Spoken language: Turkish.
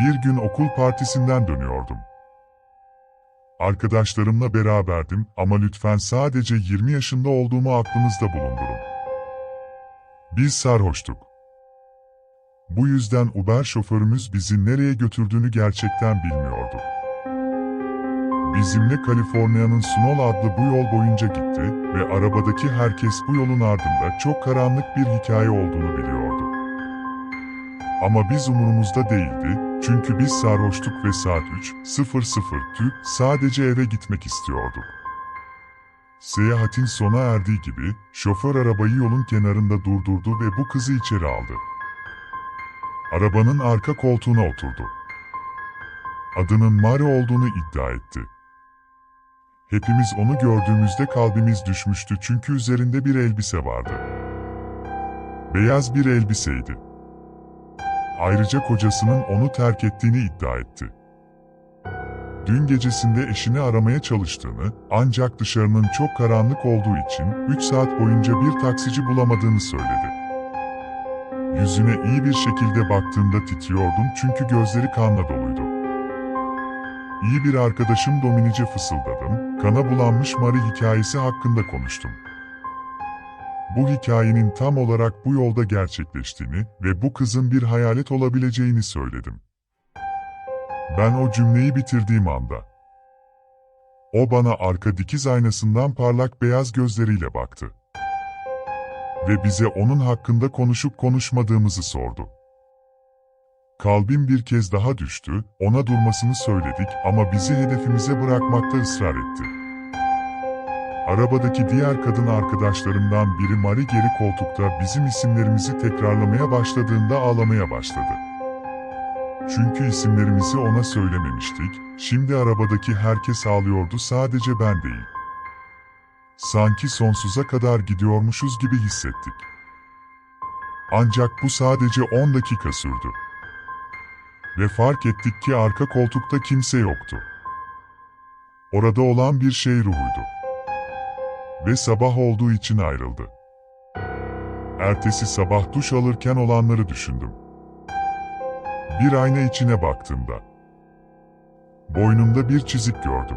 Bir gün okul partisinden dönüyordum. Arkadaşlarımla beraberdim ama lütfen sadece 20 yaşında olduğumu aklınızda bulundurun. Biz sarhoştuk. Bu yüzden Uber şoförümüz bizi nereye götürdüğünü gerçekten bilmiyorduk. Bizimle Kaliforniya'nın Sunol adlı bu yol boyunca gitti ve arabadaki herkes bu yolun ardında çok karanlık bir hikaye olduğunu biliyordu. Ama biz umurumuzda değildi çünkü biz sarhoştuk ve saat 3.00'tü sadece eve gitmek istiyorduk. Seyahatin sona erdiği gibi şoför arabayı yolun kenarında durdurdu ve bu kızı içeri aldı. Arabanın arka koltuğuna oturdu. Adının Mari olduğunu iddia etti. Hepimiz onu gördüğümüzde kalbimiz düşmüştü çünkü üzerinde bir elbise vardı. Beyaz bir elbiseydi. Ayrıca kocasının onu terk ettiğini iddia etti. Dün gecesinde eşini aramaya çalıştığını, ancak dışarının çok karanlık olduğu için 3 saat boyunca bir taksici bulamadığını söyledi. Yüzüne iyi bir şekilde baktığımda titriyordum çünkü gözleri kanla doluydu. İyi bir arkadaşım Dominice fısıldadım, kana bulanmış Mari hikayesi hakkında konuştum. Bu hikayenin tam olarak bu yolda gerçekleştiğini ve bu kızın bir hayalet olabileceğini söyledim. Ben o cümleyi bitirdiğim anda. O bana arka dikiz aynasından parlak beyaz gözleriyle baktı. Ve bize onun hakkında konuşup konuşmadığımızı sordu. Kalbim bir kez daha düştü, ona durmasını söyledik ama bizi hedefimize bırakmakta ısrar etti. Arabadaki diğer kadın arkadaşlarımdan biri Mari geri koltukta bizim isimlerimizi tekrarlamaya başladığında ağlamaya başladı. Çünkü isimlerimizi ona söylememiştik, şimdi arabadaki herkes ağlıyordu sadece ben değil. Sanki sonsuza kadar gidiyormuşuz gibi hissettik. Ancak bu sadece 10 dakika sürdü. Ve fark ettik ki arka koltukta kimse yoktu. Orada olan bir şey ruhuydu. Ve sabah olduğu için ayrıldı. Ertesi sabah duş alırken olanları düşündüm. Bir ayna içine baktığımda boynumda bir çizik gördüm.